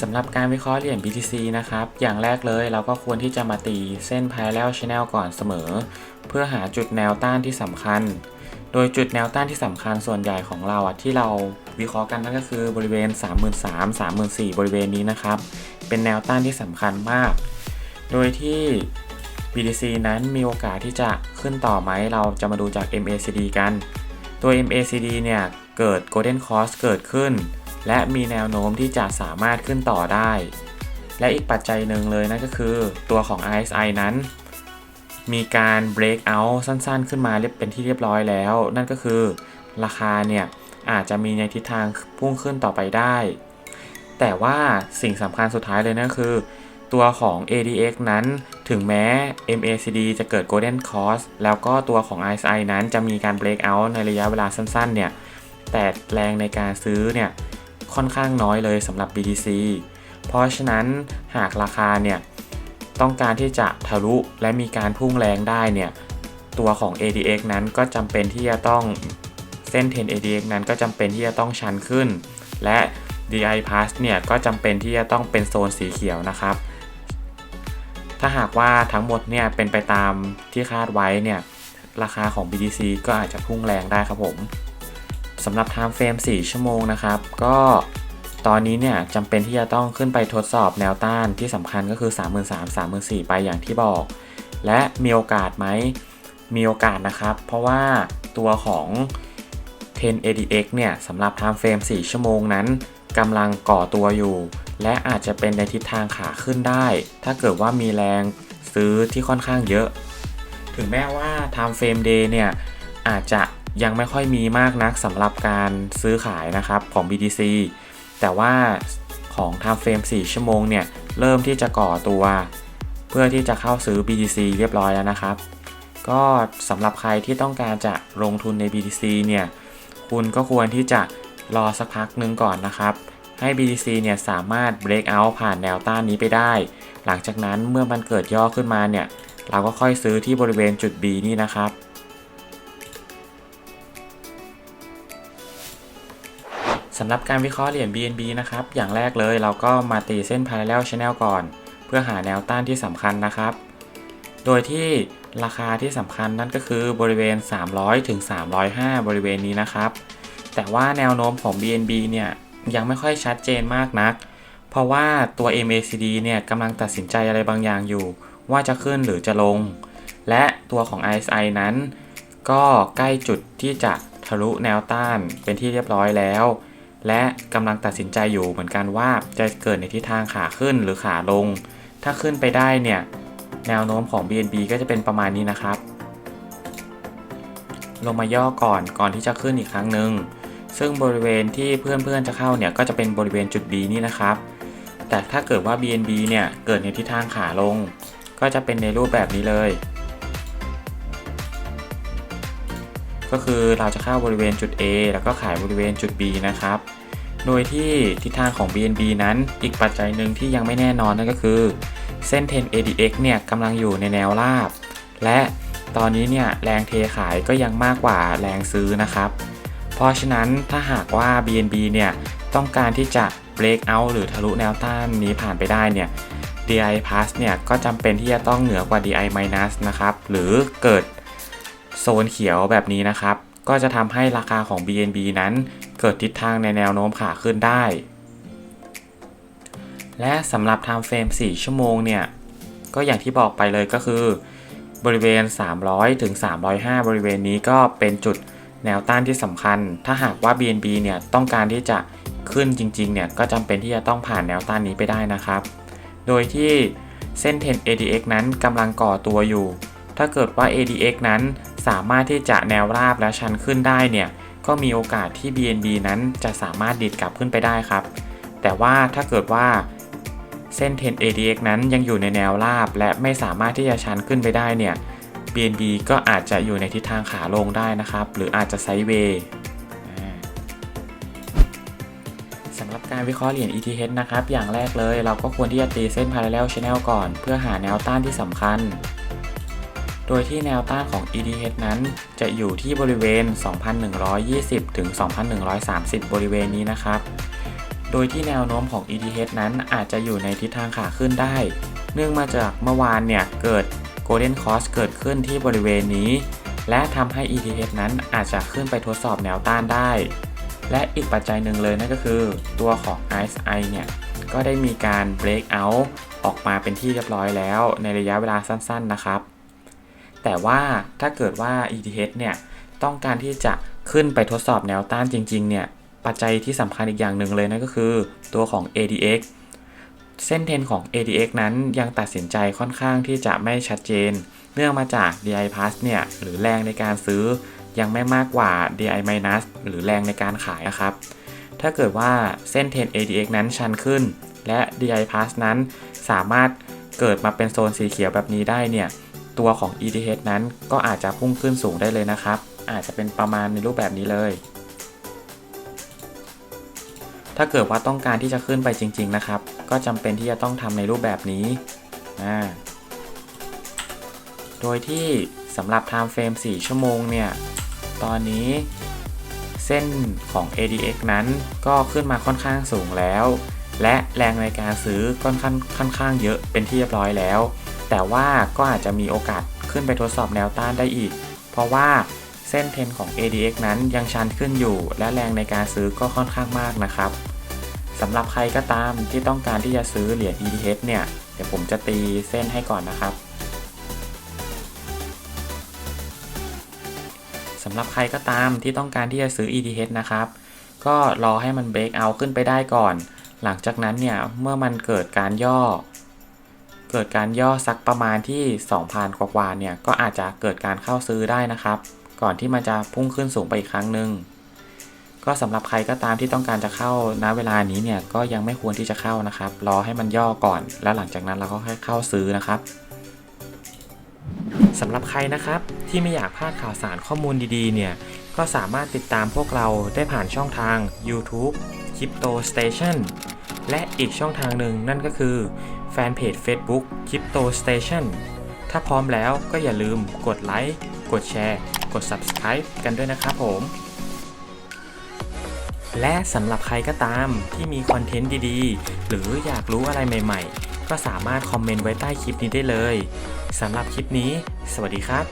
สำหรับการวิเคราะห์เหรียญ BTC นะครับ อย่างแรกเลยเราก็ควรที่จะมาตีเส้น parallel channel ก่อนเสมอ เพื่อหาจุดแนวต้านที่สำคัญ โดยจุดแนวต้านที่สำคัญส่วนใหญ่ของเราอะที่เราวิเคราะห์กันนั่นก็คือบริเวณ 33 34,000บริเวณนี้นะครับ เป็นแนวต้านที่สำคัญมาก โดยที่ BTC นั้นมีโอกาสที่จะขึ้นต่อไหมเราจะมาดูจาก MACD กัน ตัว MACD เนี่ยเกิด Golden Cross เกิดขึ้น และมีแนวโน้มที่จะสามารถขึ้นต่อได้ และอีกปัจจัยหนึ่งเลยนั่นก็คือตัวของ RSI นั้น มีการ break out สั้นๆ ขึ้นมาเรียบเป็นที่เรียบร้อยแล้ว นั่นก็คือราคาเนี่ยอาจจะมีในทิศทางพุ่งขึ้นต่อไปได้ แต่ว่าสิ่งสำคัญสุดท้ายเลยนั่นคือ ตัวของ ADX นั้นถึงแม้ MACD จะเกิด Golden Cross แล้วก็ตัวของ RSI นั้นจะมีการ break out ในระยะเวลาสั้นๆ เนี่ย แต่แรงในการซื้อเนี่ย ค่อนข้างน้อยเลยสำหรับ BTC เพราะฉะนั้นหากราคาเนี่ยต้องการที่จะทะลุและมีการพุ่งแรงได้เนี่ยตัวของ ADX นั้นก็จำเป็นที่จะต้องเส้น 10 ADX นั้นก็จำเป็นที่จะต้องชันขึ้น และ DI Pass เนี่ยก็จำเป็นที่จะต้องเป็นโซนสีเขียวนะครับ ถ้าหากว่าทั้งหมดเนี่ยเป็นไปตามที่คาดไว้เนี่ยราคาของ BTC ก็อาจจะพุ่งแรงได้ครับผม สำหรับ Time Frame 4 ชั่วโมงนะครับ ก็ตอนนี้เนี่ยจำเป็นที่จะต้องขึ้นไปทดสอบแนวต้านที่สำคัญก็คือ 3 3 0 0 34,000ไปอย่างที่บอก และมีโอกาสไหมมีโอกาสนะครับ เพราะว่าตัวของ10 ADX เนี่ยสำหรับ Time Frame 4 ชั่วโมงนั้นกำลังก่อตัวอยู่ และอาจจะเป็นในทิศทางขาขึ้นได้ ถ้าเกิดว่ามีแรงซื้อที่ค่อนข้างเยอะ ถึงแม้ว่า Time Frame Day เนี่ยอาจจะ ยังไม่ค่อยมีมากนักสำหรับการซื้อขายนะครับของ BTC แต่ว่าของ Time Frame 4 ชั่วโมงเนี่ย เริ่มที่จะก่อตัว เพื่อที่จะเข้าซื้อ BTC เรียบร้อยแล้วนะครับ ก็สำหรับใครที่ต้องการจะลงทุนใน BTC เนี่ย คุณก็ควรที่จะรอสักพักหนึงก่อนนะครับ ให้ BTC เนี่ยสามารถ break out ผ่านแนวต้านนี้ไปได้ หลังจากนั้นเมื่อมันเกิดย่อขึ้นมาเนี่ย เราก็ค่อยซื้อที่บริเวณจุด B นี่นะครับ สำหรับการวิเคราะห์เหรียญ BNB นะครับ อย่างแรกเลยเราก็มาตีเส้น parallel channel ก่อน เพื่อหาแนวต้านที่สำคัญนะครับ โดยที่ราคาที่สำคัญนั่นก็คือบริเวณ 300ถึง305 บริเวณนี้นะครับ แต่ว่าแนวโน้มของ BNB เนี่ยยังไม่ค่อยชัดเจนมากนัก เพราะว่าตัว MACD เนี่ยกำลังตัดสินใจอะไรบางอย่างอยู่ ว่าจะขึ้นหรือจะลง และตัวของ RSI นั้น ก็ใกล้จุดที่จะทะลุแนวต้านเป็นที่เรียบร้อยแล้ว และกำลังตัดสินใจอยู่เหมือนกันว่าจะเกิดในทิศทางขาขึ้นหรือขาลง ถ้าขึ้นไปได้เนี่ยแนวโน้มของ BNB ก็จะเป็นประมาณนี้นะครับ ลงมาย่อก่อนก่อนที่จะขึ้นอีกครั้งหนึ่งซึ่งบริเวณที่เพื่อนๆจะเข้าเนี่ยก็จะเป็นบริเวณจุด B นี่นะครับ แต่ถ้าเกิดว่า BNB เนี่ยเกิดในทิศทางขาลง ก็จะเป็นในรูปแบบนี้เลยก็คือเราจะเข้าบริเวณจุด A แล้วก็ขายบริเวณจุด B นะครับ โดยที่ทิศทางของ BNB นั้นอีกปัจจัยหนึ่งที่ยังไม่แน่นอนนั่นก็คือ เส้น 10 ADX เนี่ยกำลังอยู่ในแนวราบ และตอนนี้เนี่ยแรงเทขายก็ยังมากกว่าแรงซื้อนะครับ เพราะฉะนั้นถ้าหากว่า BNB เนี่ยต้องการที่จะ break out หรือทะลุแนวต้านนี้ผ่านไปได้เนี่ย DI plus เนี่ยก็จำเป็นที่จะต้องเหนือกว่า DI minus นะครับ หรือเกิดโซนเขียวแบบนี้นะครับ ก็จะทำให้ราคาของ BNB นั้น เกิดทิศทางในแนวโน้มขาขึ้นได้ และสำหรับ Time Frame 4 ชั่วโมงเนี่ย ก็อย่างที่บอกไปเลยก็คือ บริเวณ 300 ถึง 305 บริเวณนี้ก็เป็นจุดแนวต้านที่สำคัญ ถ้าหากว่า BNB เนี่ยต้องการที่จะขึ้นจริงๆ เนี่ยก็จำเป็นที่จะต้องผ่านแนวต้านนี้ไปได้นะครับ โดยที่เส้น 10 ADX นั้นกำลังก่อตัวอยู่ ถ้าเกิดว่า ADX นั้นสามารถที่จะแนวราบและชันขึ้นได้เนี่ย ก็มีโอกาสที่ BNB นั้นจะสามารถดีดกลับขึ้นไปได้ครับ แต่ว่าถ้าเกิดว่าเส้น 10 ADX นั้นยังอยู่ในแนวราบ และไม่สามารถที่จะชันขึ้นไปได้เนี่ย BNB ก็อาจจะอยู่ในทิศทางขาลงได้นะครับ หรืออาจจะไซด์เวย์สำหรับการวิเคราะห์เหรียญ ETH นะครับ อย่างแรกเลยเราก็ควรที่จะตีเส้น Parallel Channel ก่อน เพื่อหาแนวต้านที่สำคัญ โดยที่แนวต้านของ ETH นั้น จะอยู่ที่บริเวณ 2,120 ถึง 2,130 บริเวณนี้นะครับ โดยที่แนวโน้มของ ETH นั้นอาจจะอยู่ในทิศทางขาขึ้นได้ เนื่องมาจากเมื่อวานเนี่ยเกิด Golden Cross เกิดขึ้นที่บริเวณนี้ และทำให้ ETH นั้นอาจจะขึ้นไปทดสอบแนวต้านได้ และอีกปัจจัยหนึ่งเลยนั่นก็คือ ตัวของ RSI เนี่ยก็ได้มีการ break out ออกมาเป็นที่เรียบร้อยแล้วในระยะเวลาสั้น ๆ นะครับ แต่ว่าถ้าเกิดว่า ETH เนี่ยต้องการที่จะขึ้นไปทดสอบแนวต้านจริงๆ เนี่ยปัจจัยที่สำคัญอีกอย่างหนึ่งเลยนั่นก็คือตัวของ ADX เส้นเทรนของ ADX นั้นยังตัดสินใจค่อนข้างที่จะไม่ชัดเจน เนื่องมาจาก DI plus เนี่ยหรือแรงในการซื้อยังไม่มากกว่า DI minus หรือแรงในการขายนะครับ ถ้าเกิดว่าเส้นเทรน ADX นั้นชันขึ้น และ DI plus นั้นสามารถเกิดมาเป็นโซนสีเขียวแบบนี้ได้เนี่ย ตัวของ ETH นั้นก็อาจจะพุ่งขึ้นสูงได้เลยนะครับ อาจจะเป็นประมาณในรูปแบบนี้เลย ถ้าเกิดว่าต้องการที่จะขึ้นไปจริง ๆนะครับ ก็จำเป็นที่จะต้องทำในรูปแบบนี้นะโดยที่สำหรับ time frame 4 ชั่วโมงเนี่ย ตอนนี้เส้นของ ADX นั้นก็ขึ้นมาค่อนข้างสูงแล้ว และแรงในการซื้อค่อนข้างค่อนข้างเยอะเป็นที่เรียบร้อยแล้ว แต่ว่าก็อาจจะมีโอกาสขึ้นไปทดสอบแนวต้านได้อีก เพราะว่าเส้นเทนของ ADX นั้นยังชันขึ้นอยู่ และแรงในการซื้อก็ค่อนข้างมากนะครับสำหรับใครก็ตามที่ต้องการที่จะซื้อเหรียญ ETH เนี่ย เดี๋ยวผมจะตีเส้นให้ก่อนนะครับสำหรับใครก็ตามที่ต้องการที่จะซื้อ ETH นะครับ ก็รอให้มันเบรกเอาขึ้นไปได้ก่อน หลังจากนั้นเนี่ย เมื่อมันเกิดการย่อ เกิดการย่อสักประมาณที่ 2,000 กว่าๆเนี่ยก็อาจจะเกิดการเข้าซื้อได้นะครับ ก่อนที่มันจะพุ่งขึ้นสูงไปอีกครั้งหนึ่งก็สำหรับใครก็ตามที่ต้องการจะเข้าณเวลานี้เนี่ยก็ยังไม่ควรที่จะเข้านะครับ รอให้มันย่อก่อน แล้วหลังจากนั้นเราก็ค่อยเข้าซื้อนะครับสำหรับใครนะครับที่ไม่อยากพลาดข่าวสารข้อมูลดีๆ เนี่ยก็สามารถติดตามพวกเราได้ผ่านช่องทาง YouTube Crypto Station และอีกช่องทางหนึ่งนั่นก็คือแฟนเพจ Facebook Crypto Station ถ้าพร้อมแล้วก็อย่าลืมกดไลค์กดแชร์ กด Subscribe กันด้วยนะครับผม และสำหรับใครก็ตามที่มีคอนเทนต์ดีๆ หรืออยากรู้อะไรใหม่ๆ ก็สามารถคอมเมนต์ไว้ใต้คลิปนี้ได้เลยสำหรับคลิปนี้ สวัสดีครับ